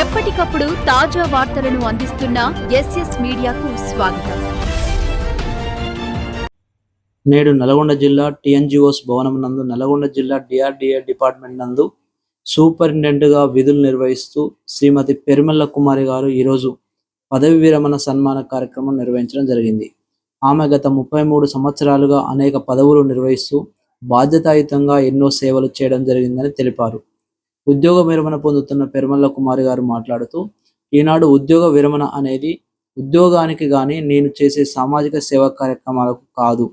ఎప్పటికప్పుడు తాజా వార్తలను అందిస్తున్న ఎస్ఎస్ మీడియాకు స్వాగతం. నేడు నల్గొండ జిల్లా టిఎన్జిఓస్ భవనం నందు నల్గొండ జిల్లా డిఆర్డిఏ డిపార్ట్మెంట్ నందు సూపరింటెండెంట్గా విధులు నిర్వహిస్తూ శ్రీమతి పెరిమల్ల కుమారి గారు ఈరోజు పదవి విరమణ సన్మాన కార్యక్రమం నిర్వహించడం జరిగింది. ఆమె గత ముప్పై మూడు సంవత్సరాలుగా అనేక పదవులు నిర్వహిస్తూ బాధ్యతాయుతంగా ఎన్నో సేవలు చేయడం జరిగిందని తెలిపారు. ఉద్యోగ విరమణ పొందుతున్న పెరుమల్ల కుమారి గారు మాట్లాడుతూ ఈనాడు ఉద్యోగ విరమణ అనేది ఉద్యోగానికి కానీ నేను చేసే సామాజిక సేవా కార్యక్రమాలకు కాదు.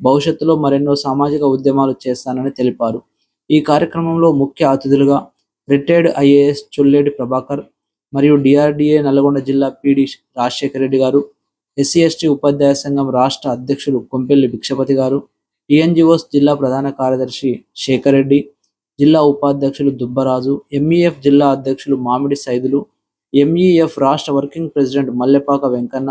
భవిష్యత్తులో మరెన్నో సామాజిక ఉద్యమాలు చేస్తానని తెలిపారు. ఈ కార్యక్రమంలో ముఖ్య అతిథులుగా రిటైర్డ్ ఐఏఎస్ చుల్లేటి ప్రభాకర్ మరియు డిఆర్డిఏ నల్గొండ జిల్లా పిడి రాజశేఖర రెడ్డి గారు ఎస్సీ ఎస్టీ ఉపాధ్యాయ సంఘం రాష్ట్ర అధ్యక్షులు కొంపెల్లి భిక్షపతి గారు టిఎన్జిఓస్ జిల్లా ప్రధాన కార్యదర్శి శేఖర్ రెడ్డి జిల్లా ఉపాధ్యక్షులు దుబ్బరాజు ఎంఈఎఫ్ జిల్లా అధ్యక్షులు మామిడి సైదులు ఎంఈఎఫ్ రాష్ట్ర వర్కింగ్ ప్రెసిడెంట్ మల్లెపాక వెంకన్న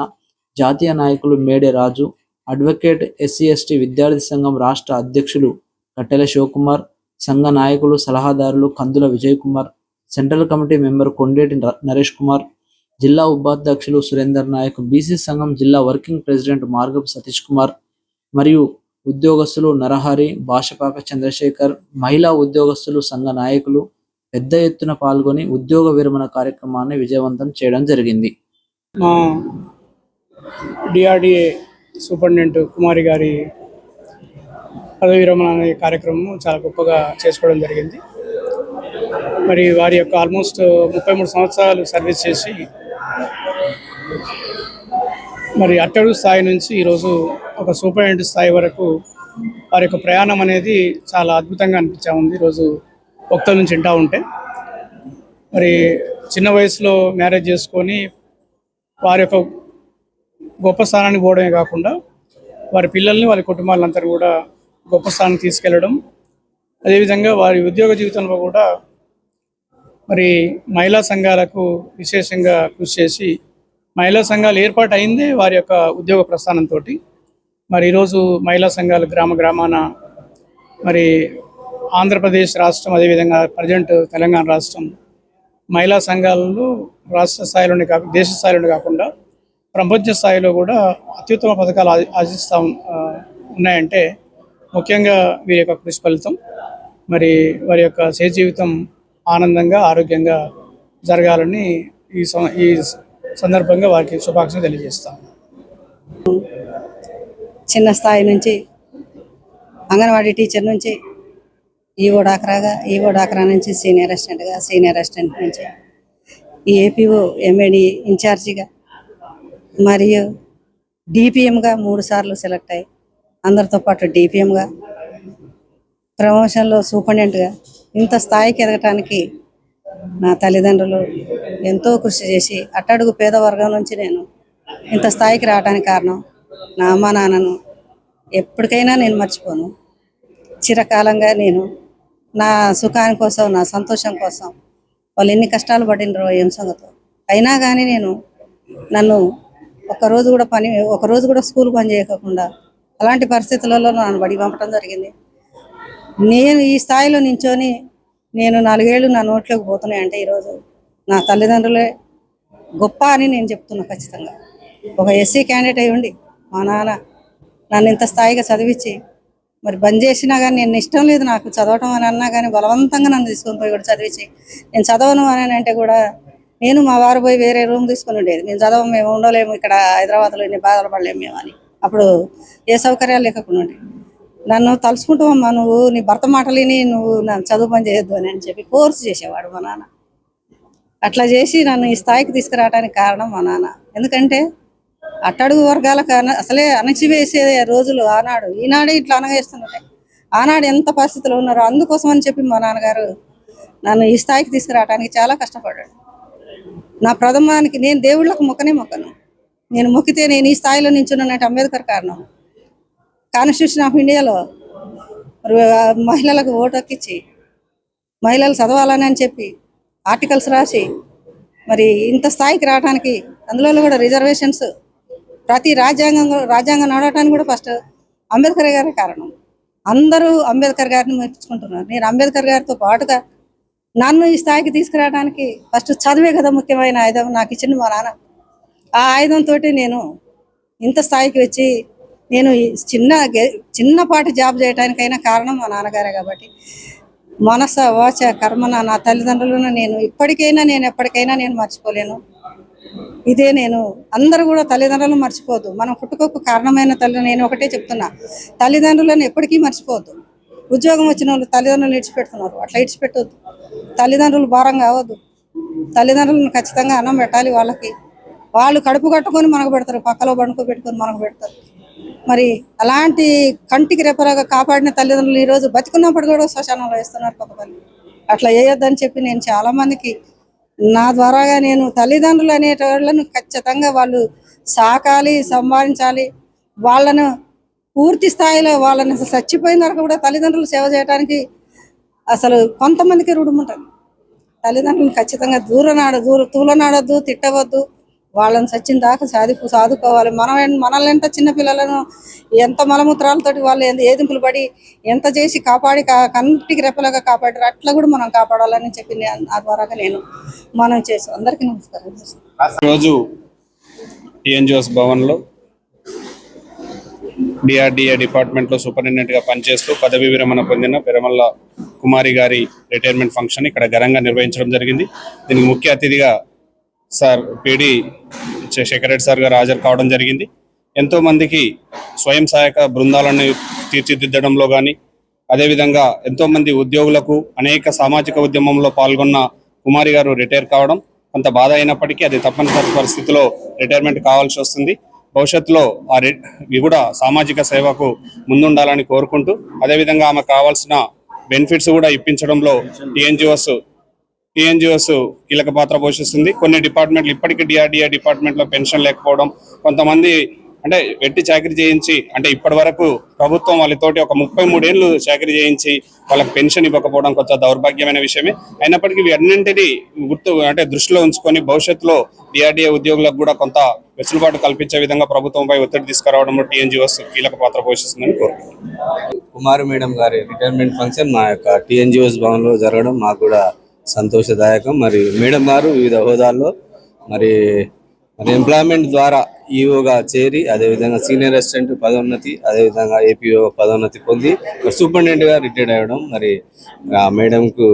జాతీయ నాయకులు Mede Raju advocate SC ST విద్యార్థి సంఘం రాష్ట్ర అధ్యక్షులు కట్టెల శివకుమార్ సంఘ నాయకులు సలహాదారులు Kandula Vijay Kumar central committee member Kondeti Naresh Kumar జిల్లా ఉపాధ్యక్షులు సురేందర్ నాయక్ బీసీ సంఘం జిల్లా వర్కింగ్ ప్రెసిడెంట్ మార్గపు సతీష్ కుమార్ మరియు ఉద్యోగస్తులు నరహరి భాషపాక చంద్రశేఖర్ మహిళా ఉద్యోగస్తులు సంఘ నాయకులు పెద్ద ఎత్తున పాల్గొని ఉద్యోగ విరమణ కార్యక్రమాన్ని విజయవంతం చేయడం జరిగింది. మా డిఆర్డిఏ సూపరింటెండెంట్ కుమారి గారి పదవి విరమణ అనే కార్యక్రమం చాలా గొప్పగా చేసుకోవడం జరిగింది. మరి వారి యొక్క ఆల్మోస్ట్ ముప్పై మూడు సంవత్సరాలు సర్వీస్ చేసి మరి అట్టడుగు స్థాయి నుంచి ఈరోజు ఒక సూపరింటెండెంట్ స్థాయి వరకు వారి యొక్క ప్రయాణం అనేది చాలా అద్భుతంగా అనిపించా ఉంది. ఈరోజు భక్తుల నుంచి వింటా ఉంటే. మరి చిన్న వయసులో మ్యారేజ్ చేసుకొని వారి యొక్క గొప్ప స్థానానికి పోవడమే కాకుండా వారి పిల్లల్ని వారి కుటుంబాలంతా కూడా గొప్ప స్థానానికి తీసుకెళ్ళడం అదేవిధంగా వారి ఉద్యోగ జీవితంలో కూడా మరి మహిళా సంఘాలకు విశేషంగా కృషి చేసి మహిళా సంఘాలు ఏర్పాటు అయిందే వారి యొక్క ఉద్యోగ ప్రస్థానంతో మరి ఈరోజు మహిళా సంఘాలు గ్రామ గ్రామాన మరి ఆంధ్రప్రదేశ్ రాష్ట్రం అదేవిధంగా ప్రజెంట్ తెలంగాణ రాష్ట్రం మహిళా సంఘాలలో రాష్ట్ర స్థాయిలోనే కాకుండా దేశ స్థాయిలోనే కాకుండా ప్రపంచ స్థాయిలో కూడా అత్యుత్తమ పథకాలు ఆ- ఆశిస్తూ ఉన్నాయంటే ముఖ్యంగా వీరి యొక్క కృషి ఫలితం మరి వారి యొక్క సేవ జీవితం ఆనందంగా ఆరోగ్యంగా జరగాలని ఈ ఈ సందర్భంగా వారికి శుభాకాంక్షలు తెలియజేస్తాను చిన్న స్థాయి నుంచి అంగన్వాడీ టీచర్ నుంచి ఈవో డాక్రాగా ఈవో డాక్రా నుంచి సీనియర్ అసిస్టెంట్గా సీనియర్ అసిస్టెంట్ నుంచి ఈ ఏపీఓ ఎంఏడి ఇన్ఛార్జిగా మరియు డిపిఎంగా మూడు సార్లు సెలెక్ట్ అయ్యి అందరితో పాటు డిపిఎంగా ప్రమోషన్లో సూపరింటెండెంట్గా ఇంత స్థాయికి ఎదగటానికి నా తల్లిదండ్రులు ఎంతో కృషి చేసి అట్టడుగు పేద వర్గం నుంచి నేను ఇంత స్థాయికి రావడానికి కారణం నా అమ్మ నాన్నను ఎప్పటికైనా నేను మర్చిపోను. చిరకాలంగా నేను నా సుఖాని కోసం నా సంతోషం కోసం వాళ్ళు ఎన్ని కష్టాలు పడినరో ఏం సంగతో. అయినా కానీ నేను నన్ను ఒకరోజు కూడా పని ఒకరోజు కూడా స్కూల్ పని చేయకుండా అలాంటి పరిస్థితులలో నన్ను బడి పంపడం జరిగింది. నేను ఈ స్థాయిలో నించొని నేను నాలుగేళ్ళు నా నోట్లోకి పోతున్నాయి అంటే ఈరోజు నా తల్లిదండ్రులే గొప్ప అని నేను చెప్తున్నా ఖచ్చితంగా. ఒక ఎస్సీ క్యాండిడేట్ అయ్యి ఉండి మా నాన్న నన్ను ఇంత స్థాయిగా చదివించి మరి బంద్ చేసినా కానీ నేను ఇష్టం లేదు నాకు చదవటం అని అన్నా కానీ బలవంతంగా నన్ను తీసుకొని పోయి కూడా చదివించి నేను చదవను అని అంటే కూడా నేను మా వారు పోయి వేరే రూమ్ తీసుకొని ఉండేది. నేను చదవం మేము ఉండలేము ఇక్కడ హైదరాబాద్లో ఇన్ని బాధలు పడలేము మేము అని. అప్పుడు ఏ సౌకర్యాలు లేకుండా ఉండే. నన్ను తలుచుకుంటావమ్మా నువ్వు నీ భర్త మాటలిని నువ్వు నన్ను చదువు పని చేయొద్దు అని అని చెప్పి కోర్సు చేసేవాడు మా నాన్న. అట్లా చేసి నన్ను ఈ స్థాయికి తీసుకురావడానికి కారణం మా నాన్న. ఎందుకంటే అట్టడుగు వర్గాలకు అసలే అణచివేసే రోజులు ఆనాడు. ఈనాడే ఇట్లా అనగేస్తున్నాయి ఆనాడు ఎంత పరిస్థితులు ఉన్నారో అందుకోసం అని చెప్పి మా నాన్నగారు నన్ను ఈ స్థాయికి తీసుకురావడానికి చాలా కష్టపడ్డాడు. నా ప్రథమానికి నేను దేవుళ్ళకు మొక్కనే మొక్కను. నేను మొక్కితే నేను ఈ స్థాయిలో నించున్నట్టు అంబేద్కర్ కారణం. కాన్స్టిట్యూషన్ ఆఫ్ ఇండియాలో మహిళలకు ఓటు హక్కిచ్చి మహిళలు చదవాలని అని చెప్పి ఆర్టికల్స్ రాసి మరి ఇంత స్థాయికి రావడానికి అందులో కూడా రిజర్వేషన్స్ ప్రతి రాజ్యాంగం రాజ్యాంగం నడవటానికి కూడా ఫస్ట్ అంబేద్కర్ గారే కారణం. అందరూ అంబేద్కర్ గారిని మెచ్చుకుంటున్నారు నేను అంబేద్కర్ గారితో పాటుగా నన్ను ఈ స్థాయికి తీసుకురావడానికి ఫస్ట్ చదివే కదా ముఖ్యమైన ఆయుధం నాకు ఇచ్చింది మా నాన్న. ఆ ఆయుధంతో నేను ఇంత స్థాయికి వచ్చి నేను చిన్న చిన్నపాటి జాబ్ చేయడానికైనా కారణం మా నాన్నగారే కాబట్టి మనస వాచ కర్మన నా తల్లిదండ్రులను నేను ఇప్పటికైనా నేను ఎప్పటికైనా నేను మర్చిపోలేను. ఇదే నేను అందరూ కూడా తల్లిదండ్రులను మర్చిపోవద్దు. మనం పుట్టుకోకు కారణమైన తల్లి నేను ఒకటే చెప్తున్నా. తల్లిదండ్రులను ఎప్పటికీ మర్చిపోవద్దు. ఉద్యోగం వచ్చిన వాళ్ళు తల్లిదండ్రులను ఇడిచిపెడుతున్నారు. అట్లా ఇడిచిపెట్టొద్దు. తల్లిదండ్రులు భారం కావద్దు. తల్లిదండ్రులను ఖచ్చితంగా అన్నం పెట్టాలి వాళ్ళకి. వాళ్ళు కడుపు కట్టుకొని మనకు పెడతారు. పక్కలో పండుకో పెట్టుకొని మనకు పెడతారు. మరి అలాంటి కంటికి రెపరాగా కాపాడిన తల్లిదండ్రులు ఈరోజు బతికున్నప్పుడు కూడా శ్మశానంలో వేస్తున్నారు కొంతమంది అట్లా వేయొద్దని చెప్పి నేను చాలామందికి నా ద్వారాగా నేను తల్లిదండ్రులు అనేటోళ్ళను ఖచ్చితంగా వాళ్ళు సాకాలి సంపాదించాలి వాళ్ళను పూర్తి స్థాయిలో వాళ్ళని అసలు చచ్చిపోయిన వరకు కూడా తల్లిదండ్రులు సేవ చేయడానికి అసలు కొంతమందికి రుడుముంటుంది తల్లిదండ్రులను ఖచ్చితంగా దూరనాడదు దూర తూలనాడద్దు తిట్టవద్దు. వాళ్ళని సచ్చిన దాకా సాధి సాదుకోవాలి. మనం మనల్ని ఎంత చిన్న పిల్లలను ఎంత మలమూత్రాలతోటి వాళ్ళు ఎంత ఏదింపులు పడి ఎంత చేసి కాపాడి కంటికి రెప్పలాగా కాపాడారు అట్లా కూడా మనం కాపాడాలని చెప్పి ఆ ద్వారాగా నేను మనం చేసి అందరికీ నమస్కారం రోజు టిఎన్జిఓస్ భవన్లో డిఆర్డిఏ డిపార్ట్మెంట్లో సూపరింటెండెంట్గా పనిచేస్తూ పదవి విరమణ పొందిన పెరమల్ల కుమారి గారి రిటైర్మెంట్ ఫంక్షన్ ఇక్కడ ఘనంగా నిర్వహించడం జరిగింది. దీనికి ముఖ్య అతిథిగా సార్ పిడి శేఖర్ సార్ గారు హాజరు కావడం జరిగింది. ఎంతో మందికి స్వయం సహాయక బృందాలను తీర్చిదిద్దడంలో కానీ అదేవిధంగా ఎంతో మంది ఉద్యోగులకు అనేక సామాజిక ఉద్యమంలో పాల్గొన్న కుమారి గారు రిటైర్ కావడం కొంత బాధ అయినప్పటికీ అది తప్పనిసరి పరిస్థితిలో రిటైర్మెంట్ కావాల్సి వస్తుంది. భవిష్యత్తులో ఆ రి- ఇవి కూడా సామాజిక సేవకు ముందుండాలని కోరుకుంటూ అదేవిధంగా ఆమెకు కావాల్సిన బెనిఫిట్స్ కూడా ఇప్పించడంలో టీఎన్జిఓస్ టీఎన్జిఓస్ కీలక పాత్ర పోషిస్తుంది. కొన్ని డిపార్ట్మెంట్లు ఇప్పటికీ డిఆర్డిఏ డిపార్ట్మెంట్లో పెన్షన్ లేకపోవడం కొంతమంది అంటే వెట్టి చాకరీ చేయించి అంటే ఇప్పటి వరకు ప్రభుత్వం వాళ్ళతోటి ఒక ముప్పై మూడేళ్ళు చాకరీ చేయించి వాళ్ళకి పెన్షన్ ఇవ్వకపోవడం కొంచెం దౌర్భాగ్యమైన విషయమే. అయినప్పటికీ వీటన్నింటినీ గుర్తు అంటే దృష్టిలో ఉంచుకొని భవిష్యత్తులో డిఆర్డీఏ ఉద్యోగులకు కూడా కొంత వెసులుబాటు కల్పించే విధంగా ప్రభుత్వంపై ఒత్తిడి తీసుకురావడంలో టీఎన్జిఓస్ కీలక పాత్ర పోషిస్తుందని కోరుకుంటున్నాను. కుమార్ మేడం గారి రిటైర్మెంట్ ఫంక్షన్ మా యొక్క టీఎన్జిఓస్ భవన్లో జరగడం మాకు కూడా సంతోషదాయకం. మరి మేడం గారు వివిధ హోదాల్లో మరి మరి ఎంప్లాయ్మెంట్ ద్వారా ఈఓగా చేరి అదేవిధంగా సీనియర్ అసిస్టెంట్ పదోన్నతి అదేవిధంగా ఏపీఓ పదోన్నతి పొంది సూపరింటెండెంట్గా రిటైర్డ్ అవ్వడం మరి ఆ మేడంకు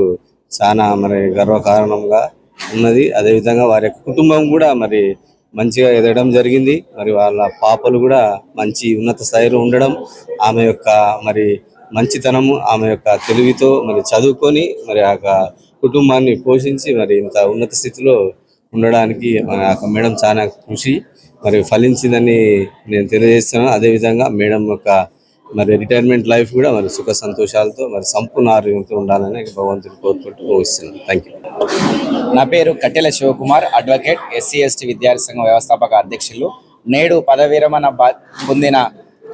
చాలా మరి గర్వకారణంగా ఉన్నది. అదేవిధంగా వారి యొక్క కుటుంబం కూడా మరి మంచిగా ఎదగడం జరిగింది. మరి వాళ్ళ పాపలు కూడా మంచి ఉన్నత స్థాయిలో ఉండడం ఆమె యొక్క మరి మంచితనము ఆమె యొక్క తెలివితో మరి చదువుకొని మరి ఆ యొక్క కుటుంబాన్ని పోషించి మరి ఇంత ఉన్నత స్థితిలో ఉండడానికి ఆ మేడం చాలా కృషి మరి ఫలించిందని నేను తెలియజేస్తున్నాను. అదేవిధంగా మేడం యొక్క మరి రిటైర్మెంట్ లైఫ్ కూడా మరి సుఖ సంతోషాలతో మరి సంపూర్ణ ఆరోగ్యంతో ఉండాలని భగవంతుని కోరుకుంటూ ముగిస్తున్నాను థ్యాంక్ యూ నా పేరు కట్టెల శివకుమార్ అడ్వకేట్ ఎస్సీ ఎస్టీ విద్యార్థి సంఘం వ్యవస్థాపక అధ్యక్షులు. నేడు పదవీరమణ బా- పొందిన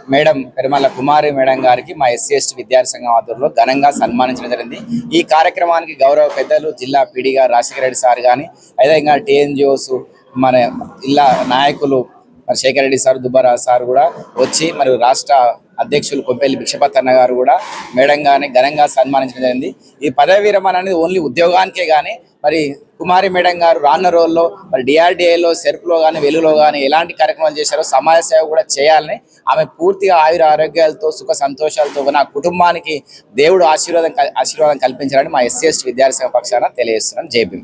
మేడం పెరుమల కుమారి మేడం గారికి మా ఎస్సీ ఎస్టీ విద్యార్థి సంఘం ఆధ్వర్యంలో ఘనంగా సన్మానించడం జరిగింది. ఈ కార్యక్రమానికి గౌరవ పెద్దలు జిల్లా పీడీ గారు రాజశేఖర రెడ్డి సార్ కానీ అదేవిధంగా టీఎన్జిఓస్ మన జిల్లా నాయకులు మరి శేఖర్ రెడ్డి సార్ దుబ్బారా సార్ కూడా వచ్చి మరి రాష్ట్ర అధ్యక్షులు కొంపెల్లి భిక్షపతన్న గారు కూడా మేడం గారిని ఘనంగా సన్మానించడం జరిగింది. ఈ పదవి విరమణ అనేది ఓన్లీ ఉద్యోగానికే కానీ మరి కుమారి మేడం గారు రాన్న రోజుల్లో మరి డిఆర్డిఏలో సెర్ప్లో కానీ వెలుగులో కానీ ఎలాంటి కార్యక్రమాలు చేశారో సమాజ సేవ కూడా చేయాలని ఆమె పూర్తిగా ఆయుర ఆరోగ్యాలతో సుఖ సంతోషాలతో నా కుటుంబానికి దేవుడు ఆశీర్వాదం కల్- ఆశీర్వాదం కల్పించాలని మా ఎస్సీ ఎస్టీ విద్యార్థి సంఘ పక్షాన తెలియజేస్తున్నాను జేబీ